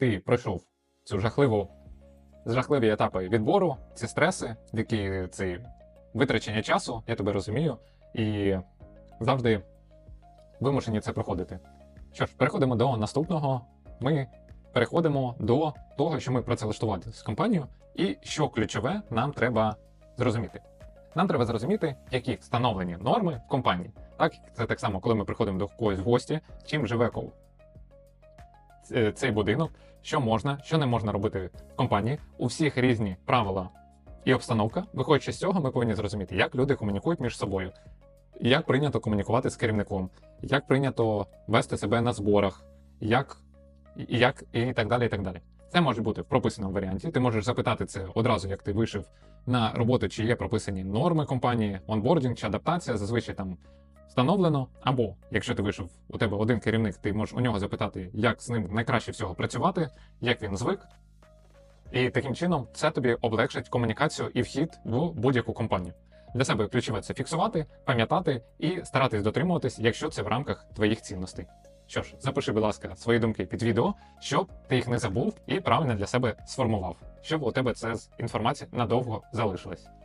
ти пройшов цю жахливу жахливі етапи відбору, ці стреси, які ці витрачення часу, я тебе розумію, і завжди вимушені це проходити. Що ж, переходимо до наступного. Ми переходимо до того, що ми працевлаштувати з компанією, і що ключове нам треба зрозуміти. Нам треба зрозуміти, які встановлені норми в компанії. Так, це так само, коли ми приходимо до когось в гості, чим живе цей будинок, що можна, що не можна робити в компанії. У всіх різні правила і обстановка. Виходячи з цього, ми повинні зрозуміти, як люди комунікують між собою, як прийнято комунікувати з керівником, як прийнято вести себе на зборах, як, як і так далі. і так далі. Це може бути в прописаному варіанті. Ти можеш запитати це одразу, як ти вийшов на роботу, чи є прописані норми компанії, онбордінг чи адаптація, зазвичай там встановлено. Або якщо ти вийшов, у тебе один керівник, ти можеш у нього запитати, як з ним найкраще всього працювати, як він звик. І таким чином це тобі облегшить комунікацію і вхід в будь-яку компанію. Для себе ключове це фіксувати, пам'ятати і старатись дотримуватись, якщо це в рамках твоїх цінностей. Що ж, запиши, будь ласка, свої думки під відео, щоб ти їх не забув і правильно для себе сформував, щоб у тебе це з інформація надовго залишилась.